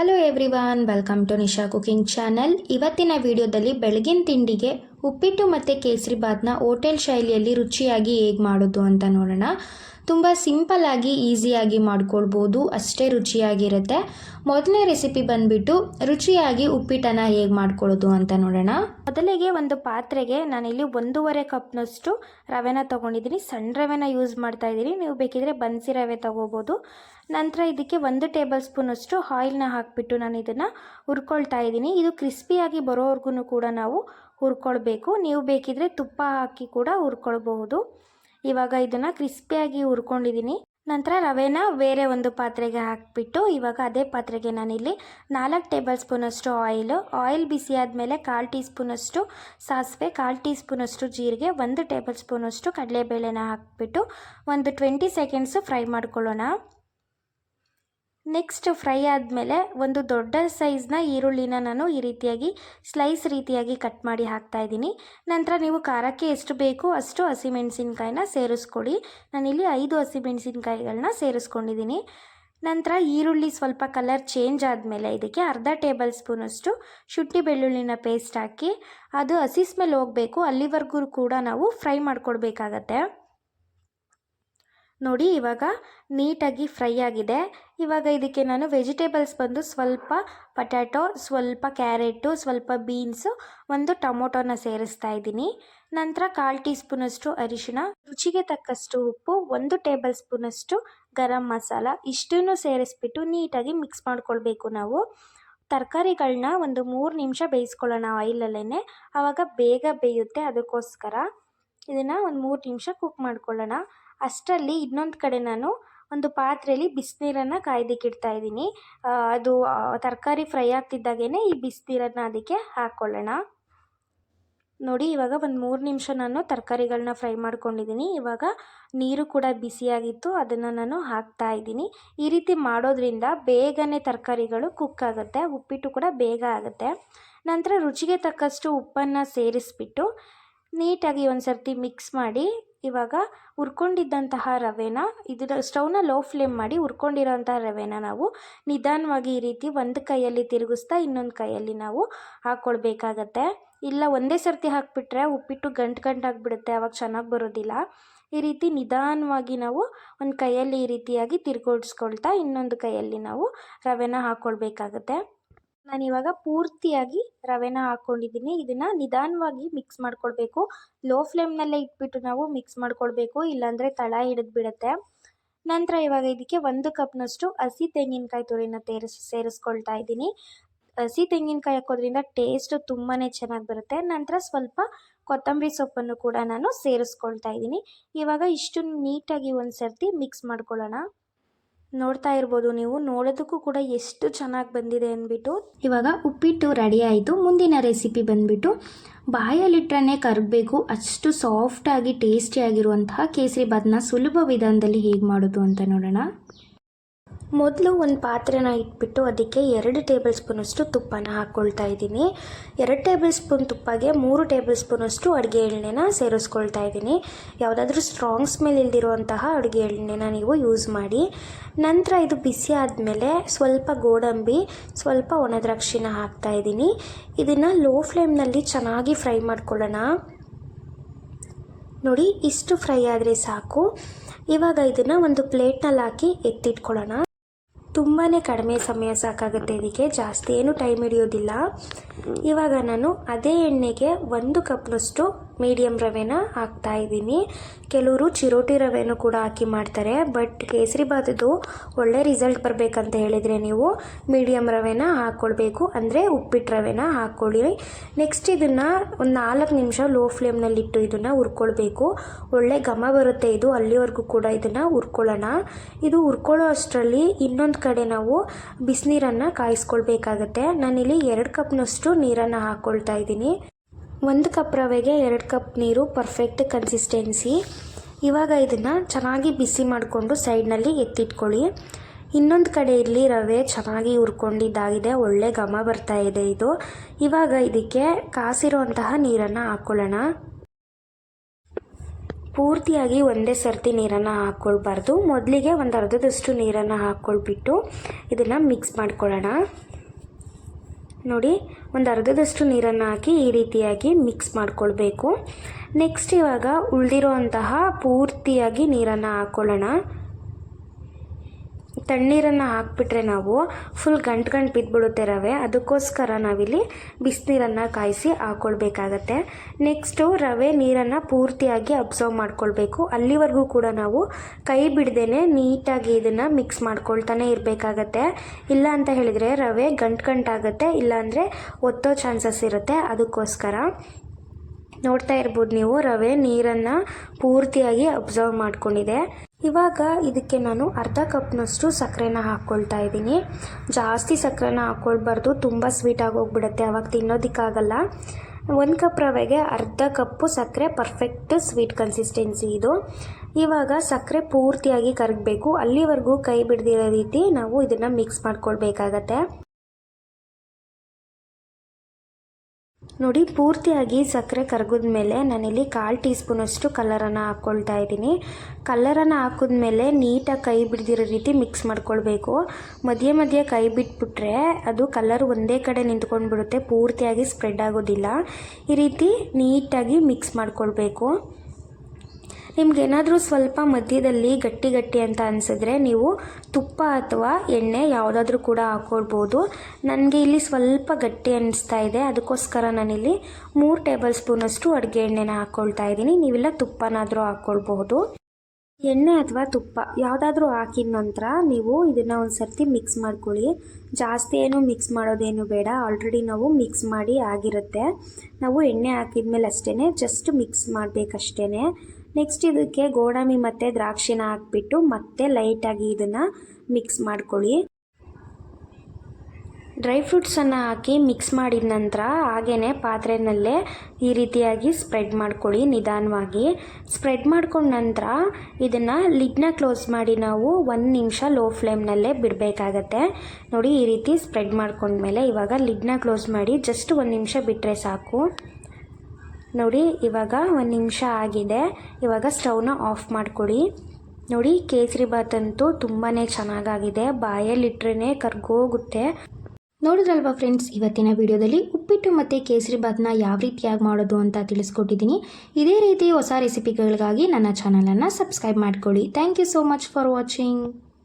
Hello everyone welcome to Nisha cooking channel ಇವತ್ತಿನ ವಿಡಿಯೋದಲ್ಲಿ ಬೆಳಗಿನ ತಿಂಡಿಗೆ ಉಪ್ಪಿಟ್ಟು ಮತ್ತು ಕೇಸರಿ ಬಾತ್ನ ಹೋಟೆಲ್ ಶೈಲಿಯಲ್ಲಿ ರುಚಿಯಾಗಿ ಹೇಗೆ ಮಾಡೋದು ಅಂತ ನೋಡೋಣ. ತುಂಬ ಸಿಂಪಲ್ಲಾಗಿ ಈಸಿಯಾಗಿ ಮಾಡ್ಕೊಳ್ಬೋದು. ಅಷ್ಟೇ ರುಚಿಯಾಗಿರುತ್ತೆ. ಮೊದಲನೇ ರೆಸಿಪಿ ಬಂದುಬಿಟ್ಟು ರುಚಿಯಾಗಿ ಉಪ್ಪಿಟ್ಟನ್ನು ಹೇಗೆ ಮಾಡ್ಕೊಳ್ಳೋದು ಅಂತ ನೋಡೋಣ. ಮೊದಲಿಗೆ ಒಂದು ಪಾತ್ರೆಗೆ ನಾನಿಲ್ಲಿ ಒಂದೂವರೆ ಕಪ್ನಷ್ಟು ರವೆನ ತೊಗೊಂಡಿದ್ದೀನಿ. ಸಣ್ಣ ರವೆನ ಯೂಸ್ ಮಾಡ್ತಾ ಇದ್ದೀನಿ. ನೀವು ಬೇಕಿದ್ರೆ ಬನ್ಸಿ ರವೆ ತೊಗೋಬೋದು. ನಂತರ ಇದಕ್ಕೆ ಒಂದು ಟೇಬಲ್ ಸ್ಪೂನಷ್ಟು ಆಯಿಲ್ನ ಹಾಕಿಬಿಟ್ಟು ನಾನು ಇದನ್ನು ಹುರ್ಕೊಳ್ತಾ ಇದ್ದೀನಿ. ಇದು ಕ್ರಿಸ್ಪಿಯಾಗಿ ಬರೋವರೆಗೂ ಕೂಡ ನಾವು ಹುರ್ಕೊಳ್ಬೇಕು. ನೀವು ಬೇಕಿದ್ರೆ ತುಪ್ಪ ಹಾಕಿ ಕೂಡ ಹುರ್ಕೊಳ್ಬಹುದು. ಇವಾಗ ಇದನ್ನು ಕ್ರಿಸ್ಪಿಯಾಗಿ ಹುರ್ಕೊಂಡಿದ್ದೀನಿ ನಂತರ ರವೆನ ಬೇರೆ ಒಂದು ಪಾತ್ರೆಗೆ ಹಾಕಿಬಿಟ್ಟು ಇವಾಗ ಅದೇ ಪಾತ್ರೆಗೆ ನಾನಿಲ್ಲಿ ನಾಲ್ಕು ಟೇಬಲ್ ಸ್ಪೂನಷ್ಟು ಆಯಿಲು ಆಯಿಲ್ ಬಿಸಿ ಆದಮೇಲೆ ಕಾಲು ಟೀ ಸ್ಪೂನಷ್ಟು ಸಾಸಿವೆ, ಕಾಲು ಟೀ ಸ್ಪೂನಷ್ಟು ಜೀರಿಗೆ, ಒಂದು ಟೇಬಲ್ ಸ್ಪೂನಷ್ಟು ಕಡಲೆಬೇಳೆನ ಹಾಕಿಬಿಟ್ಟು ಒಂದು ಟ್ವೆಂಟಿ ಸೆಕೆಂಡ್ಸು ಫ್ರೈ ಮಾಡ್ಕೊಳ್ಳೋಣ. ನೆಕ್ಸ್ಟ್ ಫ್ರೈ ಆದಮೇಲೆ ಒಂದು ದೊಡ್ಡ ಸೈಜ್ನ ಈರುಳ್ಳಿನ ನಾನು ಈ ರೀತಿಯಾಗಿ ಸ್ಲೈಸ್ ರೀತಿಯಾಗಿ ಕಟ್ ಮಾಡಿ ಹಾಕ್ತಾ ಇದ್ದೀನಿ. ನಂತರ ನೀವು ಖಾರಕ್ಕೆ ಎಷ್ಟು ಬೇಕು ಅಷ್ಟು ಹಸಿಮೆಣಸಿನ್ಕಾಯಿನ ಸೇರಿಸ್ಕೊಡಿ ನಾನಿಲ್ಲಿ ಐದು ಹಸಿಮೆಣಸಿನ್ಕಾಯಿಗಳನ್ನ ಸೇರಿಸ್ಕೊಂಡಿದ್ದೀನಿ. ನಂತರ ಈರುಳ್ಳಿ ಸ್ವಲ್ಪ ಕಲರ್ ಚೇಂಜ್ ಆದಮೇಲೆ ಇದಕ್ಕೆ ಅರ್ಧ ಟೇಬಲ್ ಸ್ಪೂನಷ್ಟು ಶುಂಠಿ ಬೆಳ್ಳುಳ್ಳಿನ ಪೇಸ್ಟ್ ಹಾಕಿ, ಅದು ಹಸಿ ಸ್ಮೆಲ್ ಹೋಗಬೇಕು, ಅಲ್ಲಿವರೆಗೂ ಕೂಡ ನಾವು ಫ್ರೈ ಮಾಡ್ಕೊಡ್ಬೇಕಾಗತ್ತೆ. ನೋಡಿ ಇವಾಗ ನೀಟಾಗಿ ಫ್ರೈ ಆಗಿದೆ. ಇವಾಗ ಇದಕ್ಕೆ ನಾನು ವೆಜಿಟೇಬಲ್ಸ್ ಬಂದು ಸ್ವಲ್ಪ ಪೊಟ್ಯಾಟೊ, ಸ್ವಲ್ಪ ಕ್ಯಾರೆಟು, ಸ್ವಲ್ಪ ಬೀನ್ಸು, ಒಂದು ಟೊಮೊಟೊನ ಸೇರಿಸ್ತಾ ಇದ್ದೀನಿ. ನಂತರ ಕಾಲು ಟೀ ಸ್ಪೂನಷ್ಟು ಅರಿಶಿಣ, ರುಚಿಗೆ ತಕ್ಕಷ್ಟು ಉಪ್ಪು, ಒಂದು ಟೇಬಲ್ ಸ್ಪೂನಷ್ಟು ಗರಂ ಮಸಾಲ, ಇಷ್ಟನ್ನು ಸೇರಿಸ್ಬಿಟ್ಟು ನೀಟಾಗಿ ಮಿಕ್ಸ್ ಮಾಡ್ಕೊಳ್ಬೇಕು ನಾವು. ತರಕಾರಿಗಳನ್ನ ಒಂದು ಮೂರು ನಿಮಿಷ ಬೇಯಿಸ್ಕೊಳ್ಳೋಣ ಆಯಿಲಲ್ಲೇ ಆವಾಗ ಬೇಗ ಬೇಯುತ್ತೆ ಅದಕ್ಕೋಸ್ಕರ. ಇದನ್ನು ಒಂದು ಮೂರು ನಿಮಿಷ ಕುಕ್ ಮಾಡ್ಕೊಳ್ಳೋಣ. ಅಷ್ಟರಲ್ಲಿ ಇನ್ನೊಂದು ಕಡೆ ನಾನು ಒಂದು ಪಾತ್ರೆಯಲ್ಲಿ ಬಿಸಿನೀರನ್ನು ಕಾಯ್ದಿಕ್ಕೆ ಇಡ್ತಾ ಇದ್ದೀನಿ ಅದು ತರಕಾರಿ ಫ್ರೈ ಆಗ್ತಿದ್ದಾಗೇ ಈ ಬಿಸಿನೀರನ್ನು ಅದಕ್ಕೆ ಹಾಕ್ಕೊಳ್ಳೋಣ ನೋಡಿ, ಇವಾಗ ಒಂದು ಮೂರು ನಿಮಿಷ ನಾನು ತರಕಾರಿಗಳನ್ನ ಫ್ರೈ ಮಾಡ್ಕೊಂಡಿದ್ದೀನಿ. ಇವಾಗ ನೀರು ಕೂಡ ಬಿಸಿಯಾಗಿತ್ತು, ಅದನ್ನು ನಾನು ಹಾಕ್ತಾ ಇದ್ದೀನಿ. ಈ ರೀತಿ ಮಾಡೋದ್ರಿಂದ ಬೇಗನೆ ತರಕಾರಿಗಳು ಕುಕ್ ಆಗುತ್ತೆ, ಉಪ್ಪಿಟ್ಟು ಕೂಡ ಬೇಗ ಆಗುತ್ತೆ. ನಂತರ ರುಚಿಗೆ ತಕ್ಕಷ್ಟು ಉಪ್ಪನ್ನು ಸೇರಿಸ್ಬಿಟ್ಟು ನೀಟಾಗಿ ಒಂದು ಸರ್ತಿ ಮಿಕ್ಸ್ ಮಾಡಿ ಇವಾಗ ಹುರ್ಕೊಂಡಿದ್ದಂತಹ ರವೆನ ಇದರ ಸ್ಟವ್ನ ಲೋ ಫ್ಲೇಮ್ ಮಾಡಿ ಹುರ್ಕೊಂಡಿರೋಂತಹ ರವೆನ ನಾವು ನಿಧಾನವಾಗಿ ಈ ರೀತಿ ಒಂದು ಕೈಯಲ್ಲಿ ತಿರುಗಿಸ್ತಾ ಇನ್ನೊಂದು ಕೈಯಲ್ಲಿ ನಾವು ಹಾಕ್ಕೊಳ್ಬೇಕಾಗತ್ತೆ ಇಲ್ಲ ಒಂದೇ ಸರ್ತಿ ಹಾಕಿಬಿಟ್ರೆ ಉಪ್ಪಿಟ್ಟು ಗಂಟು ಗಂಟಾಗಿಬಿಡುತ್ತೆ ಅವಾಗ ಚೆನ್ನಾಗಿ ಬರೋದಿಲ್ಲ. ಈ ರೀತಿ ನಿಧಾನವಾಗಿ ನಾವು ಒಂದು ಕೈಯಲ್ಲಿ ಈ ರೀತಿಯಾಗಿ ತಿರುಗೋಡಿಸ್ಕೊಳ್ತಾ ಇನ್ನೊಂದು ಕೈಯಲ್ಲಿ ನಾವು ರವೆನ ಹಾಕ್ಕೊಳ್ಬೇಕಾಗತ್ತೆ ನಾನಿವಾಗ ಪೂರ್ತಿಯಾಗಿ ರವೆನ ಹಾಕ್ಕೊಂಡಿದ್ದೀನಿ ಇದನ್ನು ನಿಧಾನವಾಗಿ ಮಿಕ್ಸ್ ಮಾಡ್ಕೊಳ್ಬೇಕು. ಲೋ ಫ್ಲೇಮ್ನಲ್ಲೇ ಇಟ್ಬಿಟ್ಟು ನಾವು ಮಿಕ್ಸ್ ಮಾಡ್ಕೊಳ್ಬೇಕು. ಇಲ್ಲಾಂದರೆ ತಳ ಹಿಡಿದು ಬಿಡುತ್ತೆ ನಂತರ ಇವಾಗ ಇದಕ್ಕೆ ಒಂದು ಕಪ್ನಷ್ಟು ಹಸಿ ತೆಂಗಿನಕಾಯಿ ತುರಿನ ತೇರಿಸ್, ಸೇರಿಸ್ಕೊಳ್ತಾ ಇದ್ದೀನಿ. ಹಸಿ ತೆಂಗಿನಕಾಯಿ ಹಾಕೋದ್ರಿಂದ ಟೇಸ್ಟು ತುಂಬಾ ಚೆನ್ನಾಗಿ ಬರುತ್ತೆ. ನಂತರ ಸ್ವಲ್ಪ ಕೊತ್ತಂಬರಿ ಸೊಪ್ಪನ್ನು ಕೂಡ ನಾನು ಸೇರಿಸ್ಕೊಳ್ತಾ ಇದ್ದೀನಿ. ಇವಾಗ ಇಷ್ಟು ನೀಟಾಗಿ ಒಂದು ಸರ್ತಿ ಮಿಕ್ಸ್ ಮಾಡ್ಕೊಳ್ಳೋಣ. ನೋಡ್ತಾ ಇರ್ಬೋದು ನೀವು. ನೋಡೋದಕ್ಕೂ ಕೂಡ ಎಷ್ಟು ಚೆನ್ನಾಗಿ ಬಂದಿದೆ ಅಂದ್ಬಿಟ್ಟು. ಇವಾಗ ಉಪ್ಪಿಟ್ಟು ರೆಡಿ ಆಯಿತು. ಮುಂದಿನ ರೆಸಿಪಿ ಬಂದ್ಬಿಟ್ಟು ಬಾಯಲ್ಲಿಟ್ರೇ ಕರಗಬೇಕು. ಅಷ್ಟು ಸಾಫ್ಟಾಗಿ ಟೇಸ್ಟಿಯಾಗಿರುವಂತಹ ಕೇಸರಿ ಬಾತ್ನ ಸುಲಭ ವಿಧಾನದಲ್ಲಿ ಹೇಗೆ ಮಾಡೋದು ಅಂತ ನೋಡೋಣ. ಮೊದಲು ಒಂದು ಪಾತ್ರೆನ ಇಟ್ಬಿಟ್ಟು ಅದಕ್ಕೆ ಎರಡು ಟೇಬಲ್ ಸ್ಪೂನಷ್ಟು ತುಪ್ಪನ ಹಾಕ್ಕೊಳ್ತಾ ಇದ್ದೀನಿ. ಎರಡು ಟೇಬಲ್ ಸ್ಪೂನ್ ತುಪ್ಪಗೆ ಮೂರು ಟೇಬಲ್ ಸ್ಪೂನಷ್ಟು ಅಡುಗೆ ಎಣ್ಣೆನ ಸೇರಿಸ್ಕೊಳ್ತಾ ಇದ್ದೀನಿ. ಯಾವುದಾದ್ರೂ ಸ್ಟ್ರಾಂಗ್ ಸ್ಮೆಲ್ ಇಲ್ದಿರುವಂತಹ ಅಡುಗೆ ಎಣ್ಣೆನ ನೀವು ಯೂಸ್ ಮಾಡಿ. ನಂತರ ಇದು ಬಿಸಿ ಆದಮೇಲೆ ಸ್ವಲ್ಪ ಗೋಡಂಬಿ, ಸ್ವಲ್ಪ ಒಣದ್ರಾಕ್ಷಿನ ಹಾಕ್ತಾ ಇದ್ದೀನಿ. ಇದನ್ನು ಲೋ ಫ್ಲೇಮ್ನಲ್ಲಿ ಚೆನ್ನಾಗಿ ಫ್ರೈ ಮಾಡ್ಕೊಳ್ಳೋಣ. ನೋಡಿ, ಇಷ್ಟು ಫ್ರೈ ಆದರೆ ಸಾಕು. ಇವಾಗ ಇದನ್ನು ಒಂದು ಪ್ಲೇಟ್ನಲ್ಲಿ ಹಾಕಿ ಎತ್ತಿಟ್ಕೊಳ್ಳೋಣ. ತುಂಬಾ ಕಡಿಮೆ ಸಮಯ ಸಾಕಾಗುತ್ತೆ ಇದಕ್ಕೆ ಜಾಸ್ತಿ ಏನು ಟೈಮ್ ಹಿಡಿಯೋದಿಲ್ಲ. ಇವಾಗ ನಾನು ಅದೇ ಎಣ್ಣೆಗೆ ಒಂದು ಕಪ್ನಷ್ಟು ಮೀಡಿಯಮ್ ರವೆನ ಹಾಕ್ತಾ ಇದ್ದೀನಿ. ಕೆಲವರು ಚಿರೋಟಿ ರವೆನೂ ಕೂಡ ಹಾಕಿ ಮಾಡ್ತಾರೆ. ಬಟ್ ಕೇಸರಿ ಬಾತದ್ದು ಒಳ್ಳೆ ರಿಸಲ್ಟ್ ಬರಬೇಕಂತ ಹೇಳಿದರೆ ನೀವು ಮೀಡಿಯಮ್ ರವೆನ ಹಾಕ್ಕೊಳ್ಬೇಕು ಅಂದರೆ ಉಪ್ಪಿಟ್ಟು ರವೆನ ಹಾಕ್ಕೊಳ್ಳಿ ನೆಕ್ಸ್ಟ್ ಇದನ್ನು ಒಂದು ನಾಲ್ಕು ನಿಮಿಷ ಲೋ ಫ್ಲೇಮ್ನಲ್ಲಿಟ್ಟು ಇದನ್ನು ಹುರ್ಕೊಳ್ಬೇಕು. ಒಳ್ಳೆ ಘಮ ಬರುತ್ತೆ ಇದು. ಅಲ್ಲಿವರೆಗೂ ಕೂಡ ಇದನ್ನು ಹುರ್ಕೊಳ್ಳೋಣ. ಇದು ಹುರ್ಕೊಳ್ಳೋ ಅಷ್ಟರಲ್ಲಿ ಇನ್ನೊಂದು ಕಡೆ ನಾವು ಬಿಸಿನೀರನ್ನು ಕಾಯಿಸ್ಕೊಳ್ಬೇಕಾಗತ್ತೆ. ನಾನಿಲ್ಲಿ ಎರಡು ಕಪ್ನಷ್ಟು ನೀರನ್ನು ಹಾಕ್ಕೊಳ್ತಾ ಇದ್ದೀನಿ. ಒಂದು ಕಪ್ ರವೆಗೆ ಎರಡು ಕಪ್ ನೀರು ಪರ್ಫೆಕ್ಟ್ ಕನ್ಸಿಸ್ಟೆನ್ಸಿ. ಇವಾಗ ಇದನ್ನು ಚೆನ್ನಾಗಿ ಬಿಸಿ ಮಾಡಿಕೊಂಡು ಸೈಡ್ನಲ್ಲಿ ಎತ್ತಿಟ್ಕೊಳ್ಳಿ. ಇನ್ನೊಂದು ಕಡೆ ಇಲ್ಲಿ ರವೆ ಚೆನ್ನಾಗಿ ಹುರ್ಕೊಂಡಿದ್ದಾಗಿದೆ. ಒಳ್ಳೆ ಘಮ ಬರ್ತಾ ಇದೆ ಇದು. ಇವಾಗ ಇದಕ್ಕೆ ಕಾಸಿರುವಂತಹ ನೀರನ್ನು ಹಾಕ್ಕೊಳ್ಳೋಣ ಪೂರ್ತಿಯಾಗಿ ಒಂದೇ ಸರ್ತಿ ನೀರನ್ನು ಹಾಕ್ಕೊಳ್ಬಾರ್ದು ಮೊದಲಿಗೆ ಒಂದು ಅರ್ಧದಷ್ಟು ನೀರನ್ನು ಹಾಕ್ಕೊಳ್ಬಿಟ್ಟು ಇದನ್ನು ಮಿಕ್ಸ್ ಮಾಡ್ಕೊಳ್ಳೋಣ. ನೋಡಿ, ಒಂದು ಅರ್ಧದಷ್ಟು ನೀರನ್ನು ಹಾಕಿ ಈ ರೀತಿಯಾಗಿ ಮಿಕ್ಸ್ ಮಾಡ್ಕೊಳ್ಬೇಕು. ನೆಕ್ಸ್ಟ್ ಇವಾಗ ಉಳಿದಿರೋ ಅಂತಹ ಪೂರ್ತಿಯಾಗಿ ನೀರನ್ನು ಹಾಕ್ಕೊಳ್ಳೋಣ ತಣ್ಣೀರನ್ನು ಹಾಕ್ಬಿಟ್ರೆ ನಾವು ಫುಲ್ ಗಂಟು ಗಂಟು ಬಿದ್ದುಬಿಡುತ್ತೆ ರವೆ. ಅದಕ್ಕೋಸ್ಕರ ನಾವಿಲ್ಲಿ ಬಿಸಿನೀರನ್ನು ಕಾಯಿಸಿ ಹಾಕ್ಕೊಳ್ಬೇಕಾಗತ್ತೆ ನೆಕ್ಸ್ಟು ರವೆ ನೀರನ್ನು ಪೂರ್ತಿಯಾಗಿ ಅಬ್ಸರ್ವ್ ಮಾಡ್ಕೊಳ್ಬೇಕು. ಅಲ್ಲಿವರೆಗೂ ಕೂಡ ನಾವು ಕೈ ಬಿಡ್ದೇ ನೀಟಾಗಿ ಇದನ್ನು ಮಿಕ್ಸ್ ಮಾಡ್ಕೊಳ್ತಾನೆ ಇರಬೇಕಾಗತ್ತೆ. ಇಲ್ಲ ಅಂತ ಹೇಳಿದರೆ ರವೆ ಗಂಟು ಗಂಟಾಗುತ್ತೆ ಇಲ್ಲಾಂದರೆ ಒತ್ತೋ ಚಾನ್ಸಸ್ ಇರುತ್ತೆ. ಅದಕ್ಕೋಸ್ಕರ ನೋಡ್ತಾ ಇರ್ಬೋದು ನೀವು ರವೆ ನೀರನ್ನು ಪೂರ್ತಿಯಾಗಿ ಅಬ್ಸರ್ವ್ ಮಾಡ್ಕೊಂಡಿದೆ. ಇವಾಗ ಇದಕ್ಕೆ ನಾನು ಅರ್ಧ ಕಪ್ನಷ್ಟು ಸಕ್ಕರೆನ ಹಾಕ್ಕೊಳ್ತಾ ಇದ್ದೀನಿ. ಜಾಸ್ತಿ ಸಕ್ಕರೆನ ಹಾಕ್ಕೊಳ್ಬಾರ್ದು, ತುಂಬ ಸ್ವೀಟ್ ಆಗೋಗ್ಬಿಡುತ್ತೆ ಅವಾಗ ತಿನ್ನೋದಕ್ಕಾಗಲ್ಲ. ಒಂದು ಕಪ್ ರವೆಗೆ ಅರ್ಧ ಕಪ್ಪು ಸಕ್ಕರೆ ಪರ್ಫೆಕ್ಟ್ ಸ್ವೀಟ್ ಕನ್ಸಿಸ್ಟೆನ್ಸಿ ಇದು. ಇವಾಗ ಸಕ್ಕರೆ ಪೂರ್ತಿಯಾಗಿ ಕರಗಬೇಕು. ಅಲ್ಲಿವರೆಗೂ ಕೈ ಬಿಡ್ದಿರೋ ರೀತಿ ನಾವು ಇದನ್ನು ಮಿಕ್ಸ್ ಮಾಡ್ಕೊಳ್ಬೇಕಾಗತ್ತೆ. ನೋಡಿ, ಪೂರ್ತಿಯಾಗಿ ಸಕ್ಕರೆ ಕರಗಿದ ಮೇಲೆ ನಾನಿಲ್ಲಿ ಕಾಲು ಟೀ ಸ್ಪೂನಷ್ಟು ಕಲರನ್ನು ಹಾಕ್ಕೊಳ್ತಾ ಇದ್ದೀನಿ ಕಲರನ್ನು ಹಾಕಿದ್ಮೇಲೆ ನೀಟಾಗಿ ಕೈ ಬಿಡ್ದಿರೋ ರೀತಿ ಮಿಕ್ಸ್ ಮಾಡ್ಕೊಳ್ಬೇಕು. ಮಧ್ಯೆ ಮಧ್ಯೆ ಕೈ ಬಿಟ್ಬಿಟ್ರೆ ಅದು ಕಲರ್ ಒಂದೇ ಕಡೆ ನಿಂತ್ಕೊಂಡು ಬಿಡುತ್ತೆ ಪೂರ್ತಿಯಾಗಿ ಸ್ಪ್ರೆಡ್ ಆಗೋದಿಲ್ಲ. ಈ ರೀತಿ ನೀಟಾಗಿ ಮಿಕ್ಸ್ ಮಾಡ್ಕೊಳ್ಬೇಕು. ನಿಮ್ಗೇನಾದರೂ ಸ್ವಲ್ಪ ಮಧ್ಯದಲ್ಲಿ ಗಟ್ಟಿ ಗಟ್ಟಿ ಅಂತ ಅನಿಸಿದ್ರೆ ನೀವು ತುಪ್ಪ ಅಥವಾ ಎಣ್ಣೆ ಯಾವುದಾದ್ರೂ ಕೂಡ ಹಾಕ್ಕೊಳ್ಬೋದು ನನಗೆ ಇಲ್ಲಿ ಸ್ವಲ್ಪ ಗಟ್ಟಿ ಅನಿಸ್ತಾ ಇದೆ. ಅದಕ್ಕೋಸ್ಕರ ನಾನಿಲ್ಲಿ ಮೂರು ಟೇಬಲ್ ಸ್ಪೂನಷ್ಟು ಅಡುಗೆ ಎಣ್ಣೆನ ಹಾಕ್ಕೊಳ್ತಾ ಇದ್ದೀನಿ. ನೀವೆಲ್ಲ ತುಪ್ಪನಾದರೂ ಹಾಕ್ಕೊಳ್ಬಹುದು ಎಣ್ಣೆ ಅಥವಾ ತುಪ್ಪ ಯಾವುದಾದ್ರೂ ಹಾಕಿದ ನಂತರ ನೀವು ಇದನ್ನು ಒಂದು ಸರ್ತಿ ಮಿಕ್ಸ್ ಮಾಡ್ಕೊಳ್ಳಿ. ಜಾಸ್ತಿ ಏನು ಮಿಕ್ಸ್ ಮಾಡೋದೇನು ಬೇಡ. ಆಲ್ರೆಡಿ ನಾವು ಮಿಕ್ಸ್ ಮಾಡಿ ಆಗಿರುತ್ತೆ. ನಾವು ಎಣ್ಣೆ ಹಾಕಿದ ಮೇಲೆ ಅಷ್ಟೇ ಜಸ್ಟ್ ಮಿಕ್ಸ್ ಮಾಡಬೇಕಷ್ಟೇ ನೆಕ್ಸ್ಟ್ ಇದಕ್ಕೆ ಗೋಡಂಬಿ ಮತ್ತು ದ್ರಾಕ್ಷಿನ ಹಾಕ್ಬಿಟ್ಟು ಮತ್ತೆ ಲೈಟಾಗಿ ಇದನ್ನು ಮಿಕ್ಸ್ ಮಾಡ್ಕೊಳ್ಳಿ. ಡ್ರೈ ಫ್ರೂಟ್ಸನ್ನು ಹಾಕಿ ಮಿಕ್ಸ್ ಮಾಡಿದ ನಂತರ ಹಾಗೇ ಪಾತ್ರೆಯಲ್ಲೇ ಈ ರೀತಿಯಾಗಿ ಸ್ಪ್ರೆಡ್ ಮಾಡ್ಕೊಳ್ಳಿ ನಿಧಾನವಾಗಿ. ಸ್ಪ್ರೆಡ್ ಮಾಡ್ಕೊಂಡ ನಂತರ ಇದನ್ನು ಲಿಡ್ನ ಕ್ಲೋಸ್ ಮಾಡಿ ನಾವು ಒಂದು ನಿಮಿಷ ಲೋ ಫ್ಲೇಮ್ನಲ್ಲೇ ಬಿಡಬೇಕಾಗತ್ತೆ. ನೋಡಿ ಈ ರೀತಿ ಸ್ಪ್ರೆಡ್ ಮಾಡ್ಕೊಂಡ್ಮೇಲೆ ಇವಾಗ ಲಿಡ್ನ ಕ್ಲೋಸ್ ಮಾಡಿ ಜಸ್ಟ್ ಒಂದು ನಿಮಿಷ ಬಿಟ್ಟರೆ ಸಾಕು. ನೋಡಿ, ಇವಾಗ ಒಂದು ನಿಮಿಷ ಆಗಿದೆ. ಇವಾಗ ಸ್ಟವ್ನ ಆಫ್ ಮಾಡಿಕೊಡಿ. ನೋಡಿ, ಕೇಸರಿ ಬಾತ್ ಅಂತೂ ತುಂಬಾ ಚೆನ್ನಾಗಾಗಿದೆ. ಬಾಯಲ್ಲಿಟ್ರೇ ಕರ್ಗೋಗುತ್ತೆ. ನೋಡಿದ್ರಲ್ವಾ ಫ್ರೆಂಡ್ಸ್, ಇವತ್ತಿನ ವಿಡಿಯೋದಲ್ಲಿ ಉಪ್ಪಿಟ್ಟು ಮತ್ತು ಕೇಸರಿ ಬಾತ್ನ ಯಾವ ರೀತಿಯಾಗಿ ಮಾಡೋದು ಅಂತ ತಿಳಿಸ್ಕೊಟ್ಟಿದ್ದೀನಿ. ಇದೇ ರೀತಿ ಹೊಸ ರೆಸಿಪಿಗಳಿಗಾಗಿ ನನ್ನ ಚಾನಲನ್ನು ಸಬ್ಸ್ಕ್ರೈಬ್ ಮಾಡ್ಕೊಳ್ಳಿ. Thank you so much for watching.